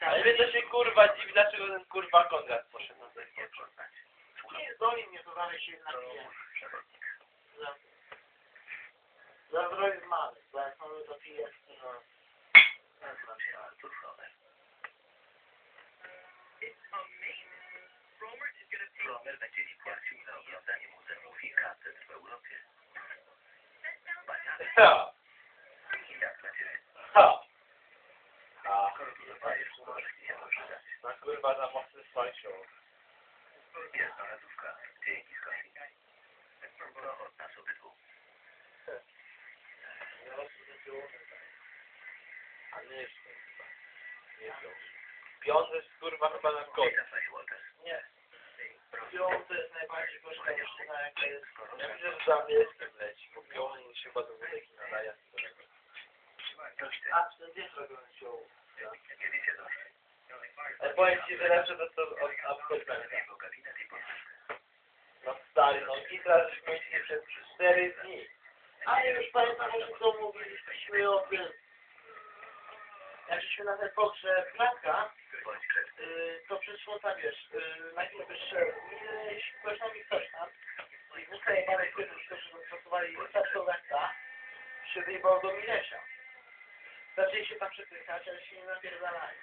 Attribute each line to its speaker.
Speaker 1: Ale wie co się kurwa dziwi, dlaczego ten kurwa Konrad poszedł na ten
Speaker 2: Nie, doli mnie, to dalej się napiję. Za, zdrowie zmarł, bo jak mamy to piję, no.
Speaker 3: Romer będzie ci płacił za oglądanie muzeów i kaset w Europie. Wspaniale.
Speaker 1: Na kurwa za mocny spajcią.
Speaker 3: Jest doradówka. Dzięki Skofi. To od nas obydwu.
Speaker 1: A nie kurwa. Nie są. Piąty jest kurwa chyba na koniec.
Speaker 2: Nie. Pią to jest najbardziej kosztowna, jaka jest.
Speaker 1: Ja myślę, że za mieskiem leci, bo piąty się chyba do wódeki nadaje.
Speaker 2: A, 40 robią się.
Speaker 3: Nie wiecie dość.
Speaker 1: Ale powiem ci, że lepsze to co od
Speaker 3: podróżkę.
Speaker 1: No stary, no gitara żeśmy mieli przez 4 dni.
Speaker 2: Ale już pamiętam, że to mówiliśmy o tym. Jak żeśmy na ten pogrzeb
Speaker 3: krzewny.
Speaker 2: y, to przyszło tak, wiesz, y, najpierw wyszedł ileś, ktoś tam i ktoś tam. I zostaje parę chwytów, którzy zastosowali starszoweka, się wyjebał do Milesia. Zaczęli się tam przepychać, ale się nie napierdalali.